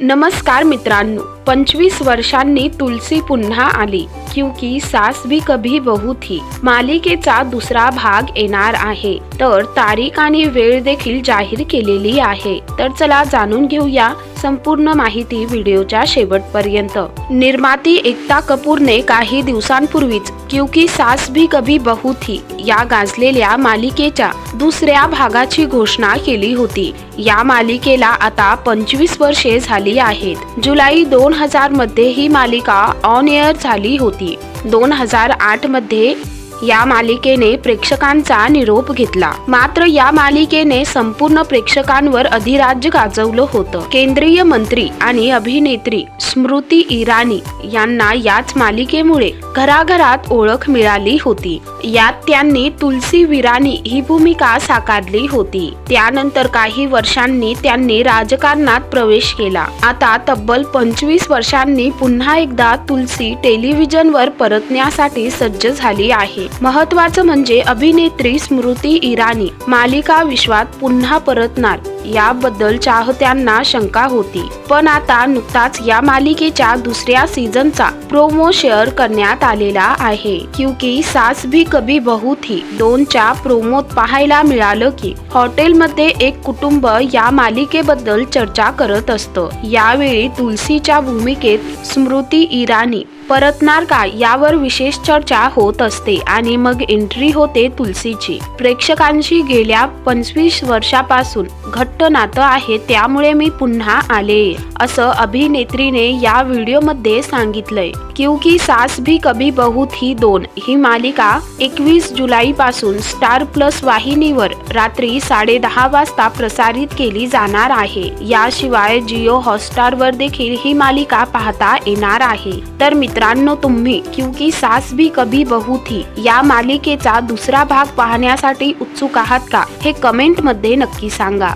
नमस्कार मित्रांनो पंचवीस वर्षांनी तुलसी पुन्हा आली. क्योंकि सास भी कभी बहू थी. मालिकेचा दुसरा भाग येणार आहे. तर तारीख आणि वेळ देखील जाहीर केलेली आहे. तर चला जाणून घेऊया संपूर्ण माहिती व्हिडिओच्या शेवटपर्यंत. निर्माती एकता कपूरने काही दिवसांपूर्वीच क्युकी सास भी कभी बहु थी या गाजलेल्या मालिकेच्या दुसऱ्या भागाची घोषणा केली होती. या मालिकेला आता पंचवीस वर्षे झाली आहेत. जुलै दोन हजारमध्ये ही मालिका ऑन एअर झाली होती. दोन हजार आठमध्ये या मालिकेने प्रेक्षकांचा निरोप घेतला. मात्र या मालिकेने संपूर्ण प्रेक्षकांवर अधिराज्य गाजवलं होतं. केंद्रीय मंत्री आणि अभिनेत्री स्मृती इराणी यांना याच मालिकेमुळे घराघरात ओळख मिळाली होती. यात त्यांनी तुलसी विराणी ही भूमिका साकारली होती. त्यानंतर काही वर्षांनी त्यांनी राजकारणात प्रवेश केला. आता तब्बल पंचवीस वर्षांनी पुन्हा एकदा तुलसी टेलिव्हिजनवर परतण्यासाठी सज्ज झाली आहे. महत्वाचं म्हणजे अभिनेत्री स्मृती इराणी मालिका विश्वात पुन्हा परतणार. याबद्दल चाहत्यांना शंका होती. पण आता नुकताच या मालिकेच्या दुसऱ्या सीझनचा प्रोमो शेअर करण्यात आलेला आहे. क्योंकि सास भी कभी बहू थी. दोनच्या प्रोमोत पाहायला मिळालं की हॉटेलमध्ये एक कुटुंब या मालिकेबद्दल चर्चा करत असतं. यावेळी तुलसीच्या भूमिकेत स्मृती इराणी परतणार का यावर विशेष चर्चा होत असते आणि मग एंट्री होते तुलसीची. प्रेक्षकांशी गेल्या पंचवीस वर्षापासून घट्ट नातं आहे त्यामुळे मी पुन्हा आले असं अभिनेत्रीने या व्हिडिओमध्ये सांगितलंय. क्योंकि सास भी कभी बहू थी दोन ही मालिका एकवीस जुलै पासून स्टार प्लस वाहिनीवर रात्री साडे दहा वाजता प्रसारित केली जाणार आहे. याशिवाय जिओ हॉटस्टारवर देखील ही मालिका पाहता येणार आहे. तर मित्रांनो तुम्ही क्योंकि सास भी कभी बहू थी या मालिकेचा दुसरा भाग पाहण्यासाठी उत्सुक आहात का? हे कमेंटमध्ये नक्की सांगा.